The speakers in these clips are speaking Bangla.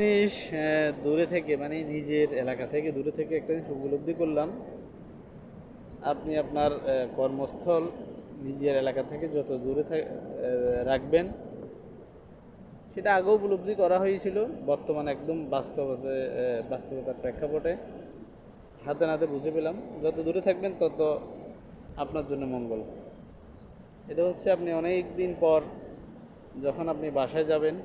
জিনিস দূরে থেকে মানে নিজের এলাকা থেকে দূরে থেকে একটা জিনিস উপলব্ধি করলাম। আপনি আপনার কর্মস্থল নিজের এলাকা থেকে যত দূরে রাখবেন, সেটা আগেও উপলব্ধি করা হয়েছিল, বর্তমানে একদম বাস্তবতা বাস্তবতার প্রেক্ষাপটে। হাতে নাতে বুঝে পেলাম, যত দূরে থাকবেন তত আপনার জন্য মঙ্গল। এটা হচ্ছে আপনি অনেক দিন পর যখন আপনি বাসায় যাবেন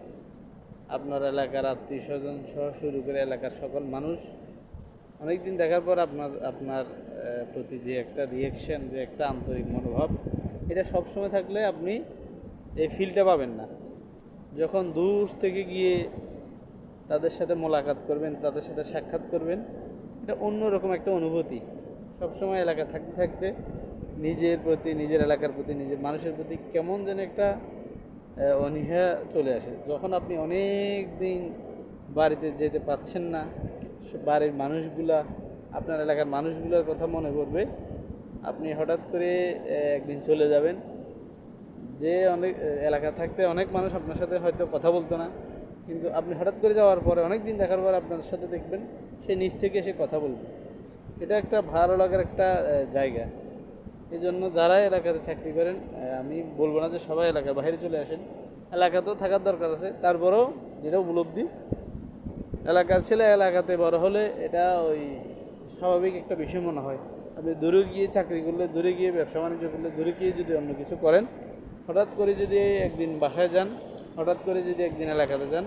আপনার এলাকার আত্মীয় স্বজন সহ শুরু করে এলাকার সকল মানুষ। অনেক দিন দেখার পর আপনার আপনার প্রতি যে একটা রিয়েকশন যে একটা আন্তরিক মনোভাব, এটা সবসময় থাকলে আপনি এই ফিলটা পাবেন না। যখন দূর থেকে গিয়ে তাদের সাথে মোলাকাত করবেন, তাদের সাথে সাক্ষাৎ করবেন, এটা অন্যরকম একটা অনুভূতি। সবসময় এলাকা থাকতে থাকতে নিজের প্রতি, নিজের এলাকার প্রতি, নিজের মানুষের প্রতি কেমন যেন একটা অনীহা চলে আসে। যখন আপনি অনেক দিন বাড়িতে যেতে পাচ্ছেন না বাড়ির মানুষগুলা, আপনার এলাকার মানুষগুলোর কথা মনে পড়বে, আপনি হঠাৎ করে একদিন চলে যাবেন। যে অনেক এলাকা থাকতে অনেক মানুষ আপনার সাথে হয়তো কথা বলতো না, কিন্তু আপনি হঠাৎ করে যাওয়ার পরে অনেক দিন দেখার পর আপনার সাথে দেখবেন, সে নিচ থেকে এসে কথা বলবে। এটা একটা ভালো লাগার একটা জায়গা। এই জন্য যারা এলাকাতে চাকরি করেন আমি বলব না যে সবাই এলাকার বাইরে চলে আসেন। এলাকাতেও থাকার দরকার আছে। তারপরেও যেটা উপলব্ধি, এলাকার ছেলে এলাকাতে বড় হলে এটা ওই স্বাভাবিক একটা বিষয় মনে হয়। আপনি দূরে গিয়ে চাকরি করলে, দূরে গিয়ে ব্যবসা বাণিজ্য করলে, দূরে গিয়ে যদি অন্য কিছু করেন, হঠাৎ করে যদি একদিন বাসায় যান, হঠাৎ করে যদি একদিন এলাকাতে যান,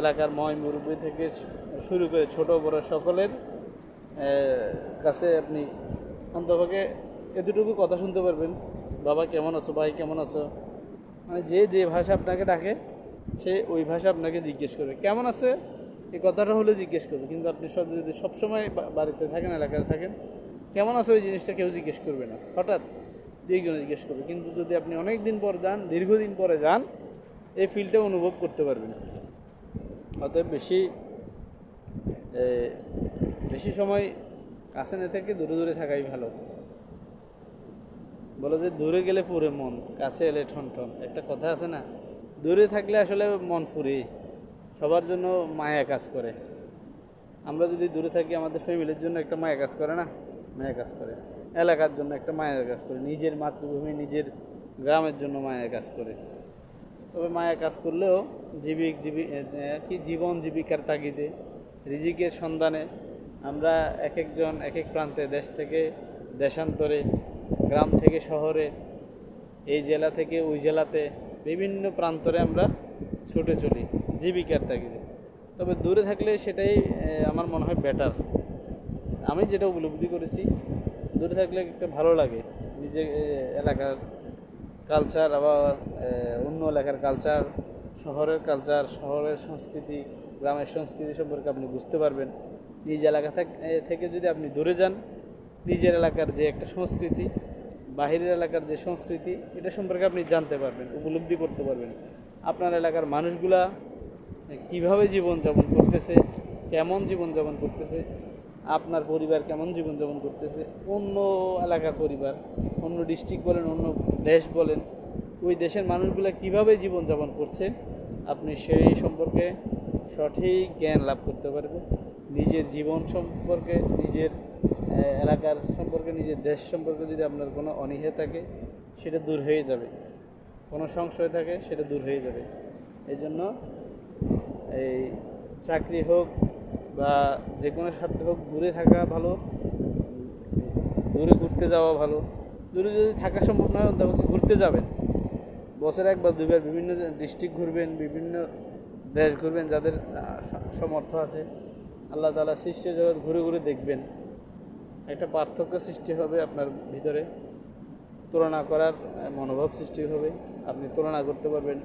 এলাকার ময় মুরব্বী থেকে শুরু করে ছোট বড় সকলের কাছে আপনি অন্তপক্ষে এতটুকু কথা শুনতে পারবেন। বাবা, কেমন আছো? ভাই, কেমন আছো? মানে যে যে ভাষা আপনাকে ডাকে, সে ওই ভাষা আপনাকে জিজ্ঞেস করবে। কেমন আছে? এই কথাটা হলে জিজ্ঞেস করবে। কিন্তু আপনি সব যদি সবসময় বাড়িতে থাকেন, এলাকায় থাকেন, কেমন আছে ওই জিনিসটা কেউ জিজ্ঞেস করবে না। হঠাৎ দুইজনে জিজ্ঞেস করবে। কিন্তু যদি আপনি অনেক দিন পর যান, দীর্ঘদিন পরে যান, এই ফিলটা অনুভব করতে পারবেন। অতএব বেশি বেশি সময় কাছে না থেকে দূরে দূরে থাকাই ভালো। বলে যে দূরে গেলে পুরে মন, কাছে এলে ঠন ঠন একটা কথা আছে না? দূরে থাকলে আসলে মন ফুরে সবার জন্য মায়া কাজ করে। আমরা যদি দূরে থাকি, আমাদের ফ্যামিলির জন্য একটা মায়া কাজ করে না? মায়া কাজ করে। এলাকার জন্য একটা মায়া কাজ করে। নিজের মাতৃভূমি, নিজের গ্রামের জন্য মায়া কাজ করে। তবে মায়া কাজ করলেও জীবিক জীবি কি জীবন জীবিকার তাগিদে, রিজিকের সন্ধানে আমরা এক একজন এক এক প্রান্তে দেশ থেকে দেশান্তরে গ্রাম থেকে শহরে, এই জেলা থেকে ওই জেলাতে বিভিন্ন প্রান্তরে আমরা ছুটে চলি, জীবিকার তাগিদে। তবে দূরে থাকলে সেটাই আমার মনে হয় বেটার আমি যেটা উপলব্ধি করেছি, দূরে থাকলে একটা ভালো লাগে নিজে এলাকার কালচার আবার অন্য এলাকার কালচার শহরের কালচার শহরের সংস্কৃতি, গ্রামের সংস্কৃতি সম্পর্কে আপনি বুঝতে পারবেন। নিজ এলাকা থাক- যদি আপনি দূরে যান নিজের এলাকার যে একটা সংস্কৃতি, বাহিরের এলাকার যে সংস্কৃতি, এটা সম্পর্কে আপনি জানতে পারবেন, উপলব্ধি করতে পারবেন। আপনার এলাকার মানুষগুলা কীভাবে জীবনযাপন করতেছে, কেমন জীবনযাপন করতেছে, আপনার পরিবার কেমন জীবনযাপন করতেছে, অন্য এলাকার পরিবার, অন্য ডিস্ট্রিক্ট বলেন, অন্য দেশ বলেন, ওই দেশের মানুষগুলো কীভাবে জীবনযাপন করছে, আপনি সেই সম্পর্কে সঠিক জ্ঞান লাভ করতে পারবেন। নিজের জীবন সম্পর্কে, নিজের এলাকার সম্পর্কে, নিজের দেশ সম্পর্কে যদি আপনার কোনো অনীহা থাকে, সেটা দূর হয়ে যাবে। কোনো সংশয় থাকে, সেটা দূর হয়ে যাবে। এই জন্য এই চাকরি হোক বা যে কোনো স্বার্থে হোক, দূরে থাকা ভালো, দূরে ঘুরতে যাওয়া ভালো। দূরে যদি থাকা সম্ভব না হয় তবে ঘুরতে যাবেন। বছরে একবার, দুইবার বিভিন্ন ডিস্ট্রিক্ট ঘুরবেন, বিভিন্ন দেশ ঘুরবেন, যাদের সমর্থ আছে। আল্লাহ তালা সৃষ্টি জগৎ ঘুরে ঘুরে দেখবেন। একটা পার্থক্য সৃষ্টি হবে আপনার ভিতরে। তুলনা করার মনোভাব সৃষ্টি হবে। আপনি তুলনা করতে পারবেন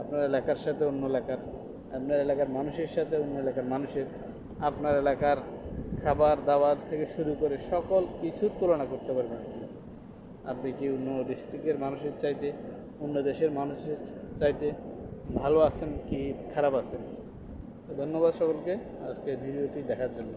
আপনার এলাকার সাথে অন্য এলাকার, আপনার এলাকার মানুষের সাথে অন্য এলাকার মানুষের, আপনার এলাকার খাবার দাবার থেকে শুরু করে সকল কিছুর তুলনা করতে পারবেন আপনি। কি অন্য ডিস্ট্রিক্টের মানুষের চাইতে, অন্য দেশের মানুষের চাইতে ভালো আছেন কি খারাপ আছেন? ধন্যবাদ সকলকে আজকে ভিডিওটি দেখার জন্য।